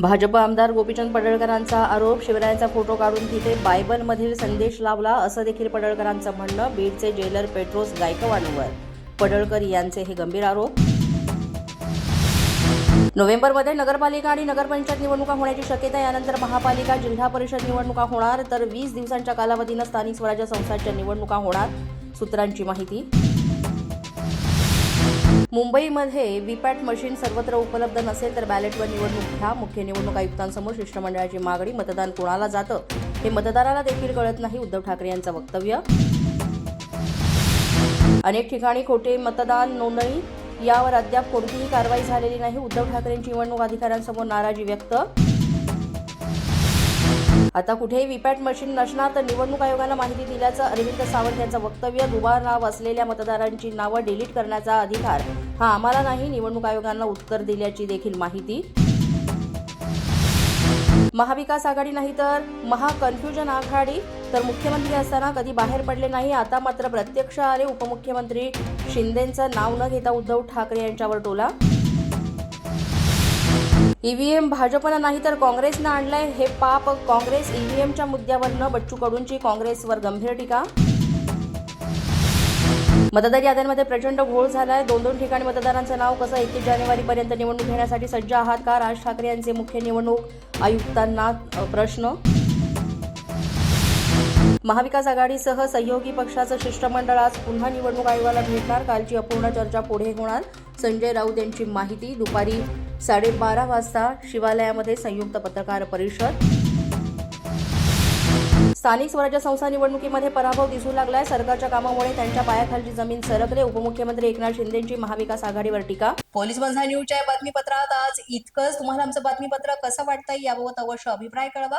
भाजप आमदार गोपीचंद पडळकरांचा आरोप. शिवरायांचा फोटो काढून तिथे बायबलमधील संदेश लावला असं देखील पडळकरांचं म्हणणं. बीडचे जेलर पेट्रोस गायकवाडवर. पडळकर यांचे हे गंभीर आरोप. नोव्हेंबरमध्ये नगरपालिका आणि नगरपंचायत निवडणुका होण्याची शक्यता यानंतर महापालिका जिल्हा परिषद निवडणुका होणार. तर वीस दिवसांच्या कालावधीनं स्थानिक स्वराज्य संस्थांच्या निवडणुका होणार सूत्रांची माहिती. मुंबईमध्ये व्हीपॅट मशीन सर्वत्र उपलब्ध नसेल तर बॅलेटवर निवडणूक घ्या. मुख्य निवडणूक आयुक्तांसमोर शिष्टमंडळाची मागणी मतदान कोणाला जातं? हे मतदाराला देखील कळत नाही उद्धव ठाकरे यांचं वक्तव्य. अनेक ठिकाणी खोटे मतदान नोंदणी. यावर अद्याप कोणतीही कारवाई झालेली नाही. उद्धव ठाकरेंची निवडणूक अधिकाऱ्यांसमोर नाराजी व्यक्त आता कुठेही व्हीपॅट मशीन नसणार तर निवडणूक आयोगाला माहिती दिल्याचं अरविंद सावंत यांचं वक्तव्य. दुबार नाव असलेल्या मतदारांची नावं डिलीट करण्याचा अधिकार. हा आम्हाला नाही निवडणूक आयोगांना उत्तर दिल्याची देखील माहिती. महाविकास आघाडी नाही तर महाकन्फ्युजन आघाडी. तर मुख्यमंत्री असताना कधी बाहेर पडले नाही आता मात्र प्रत्यक्ष आले उपमुख्यमंत्री. शिंदेंचं नाव न घेता उद्धव ठाकरे यांच्यावर टोला. ईव्हीएम भाजपनं नाही तर काँग्रेसनं आणलंय. हे पाप काँग्रेस ईव्हीएमच्या मुद्द्यावरनं बच्चू कडूंची काँग्रेसवर गंभीर टीका. मतदार याद्यांमध्ये प्रचंड घोळ झालाय. दोन दोन ठिकाणी मतदारांचं नाव कसं एकतीस जानेवारीपर्यंत निवडणूक घेण्यासाठी सज्ज आहात का? राज ठाकरे यांचे मुख्य निवडणूक आयुक्तांना प्रश्न. महाविकास आघाडीसह सहयोगी पक्षाचं शिष्टमंडळ आज पुन्हा निवडणूक आयोगाला भेटणार. कालची अपूर्ण चर्चा पुढे होणार. संजय राऊत यांची माहिती दुपारी साडेबारा वाजता शिवालयामध्ये संयुक्त पत्रकार परिषद. स्थानिक स्वराज्य संस्था निवडणुकीमध्ये पराभव दिसू लागलाय. सरकारच्या कामामुळे त्यांच्या पायाखालची जमीन सरकले. उपमुख्यमंत्री एकनाथ शिंदेची महाविकास आघाडीवर टीका. पोलीस बंधा न्यूजच्या बातमीपत्रात आज इतकंच. तुम्हाला आमचं बातमीपत्र कसं वाटतंय याबाबत अवश्य अभिप्राय कळवा.